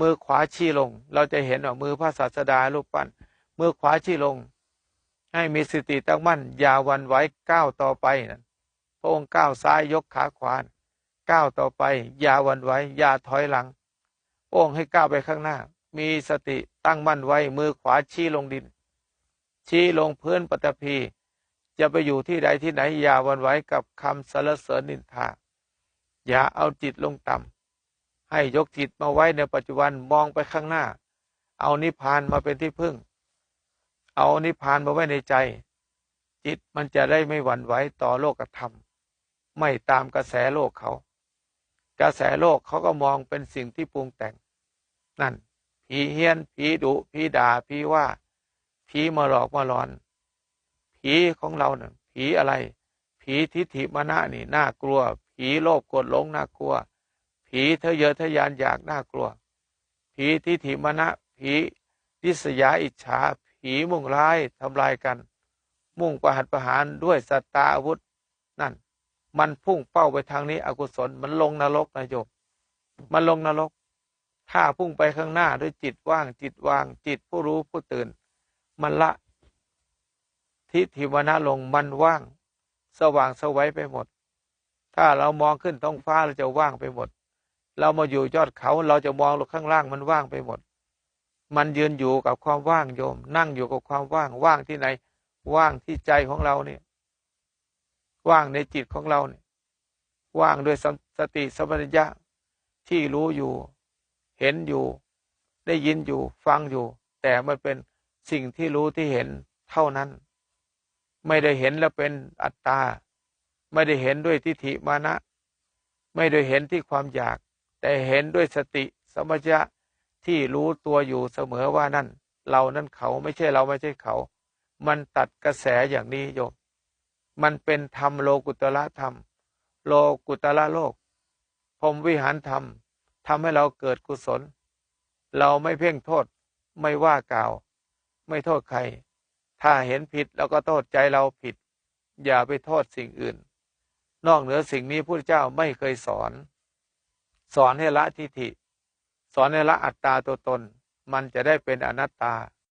มือขวาชี้ลง เราจะเห็นว่ามือพระศาสดารูปปั้น มือขวาชี้ลง ให้มีสติตั้งมั่น อย่าวันไหวก้าวต่อไปนั่นพระองค์ก้าวซ้ายยกขาขวาก้าวต่อไป อย่าวันไหวอย่าถอยหลังพระองค์ให้ก้าวไปข้างหน้า มีสติตั้งมั่นไว้ มือขวาชี้ลงดิน ชี้ลงพื้นปฐพี จะไปอยู่ที่ใดที่ไหน อย่าวันไหวกับคำสรรเสริญนินทา อย่าเอาจิตลงต่ำ ให้ยกจิตมาไว้ในปัจจุบันมองไปข้างหน้า เอานิพพานมาเป็นที่พึ่ง เอานิพพานมาไว้ในใจ จิตมันจะได้ไม่หวั่นไหวต่อโลกธรรม ไม่ตามกระแสโลกเขา กระแสโลกเขาก็มองเป็นสิ่งที่ปรุงแต่ง นั่น ผีเฮี้ยน ผีดุ ผีด่า ผีว่า ผีมาหลอกมาหลอน ผีของเราเนี่ยผีอะไร ผีทิฏฐิมานะนี่น่ากลัว ผีโลภโกรธหลงน่ากลัว ผีทะเยอทะยานอยากน่ากลัว ผีทิฏฐิมานะผีดิษยาอิจฉา ผีมุ่งร้ายทำลายกัน มุ่งประหัตประหารด้วยสตาอาวุธนั่น มันพุ่งเป้าไปทางนี้อกุศลมันลงนรกนายโยมมันลงนรก ถ้าพุ่งไปข้างหน้าด้วยจิตว่างจิตวางจิตผู้รู้ผู้ตื่น มันละ ทิฏฐิวนะลงมันว่าง สว่างสวัยไปหมด ถ้าเรามองขึ้นท้องฟ้าเราจะว่างไปหมด เรามาอยู่ยอดเขาเราจะมองลงข้างล่างมันว่างไปหมด มันยืนอยู่กับความว่างโยม นั่งอยู่กับความว่างว่างที่ไหน ว่างที่ใจของเราเนี่ย ว่างในจิตของเราเนี่ย ว่างด้วยสติสัมปชัญญะที่รู้อยู่ เห็นอยู่ ได้ยินอยู่ ฟังอยู่ แต่มันเป็นสิ่งที่รู้ที่เห็นเท่านั้น ไม่ได้เห็นแล้วเป็นอัตตา ไม่ได้เห็นด้วยทิฏฐิมานะ ไม่ได้เห็นที่ความอยาก แต่เห็นด้วยสติสมปชัญญะที่รู้ตัวอยู่เสมอว่านั่น เรานั่นเขาไม่ใช่เราไม่ใช่เขา มันตัดกระแสอย่างนี้โยม มันเป็นธรรมโลกุตละธรรม โลกุตละโลกพรมวิหารธรรมทำให้เราเกิดกุศล เราไม่เพ่งโทษไม่ว่ากล่าว ไม่โทษใคร ถ้าเห็นผิดเราก็โทษใจเราผิด อย่าไปโทษสิ่งอื่น นอกเหนือสิ่งนี้พระเจ้าไม่เคยสอน สอนให้ละทิฏฐิ สอนให้ละอัตตาตัวตน มันจะได้เป็นอนัตตา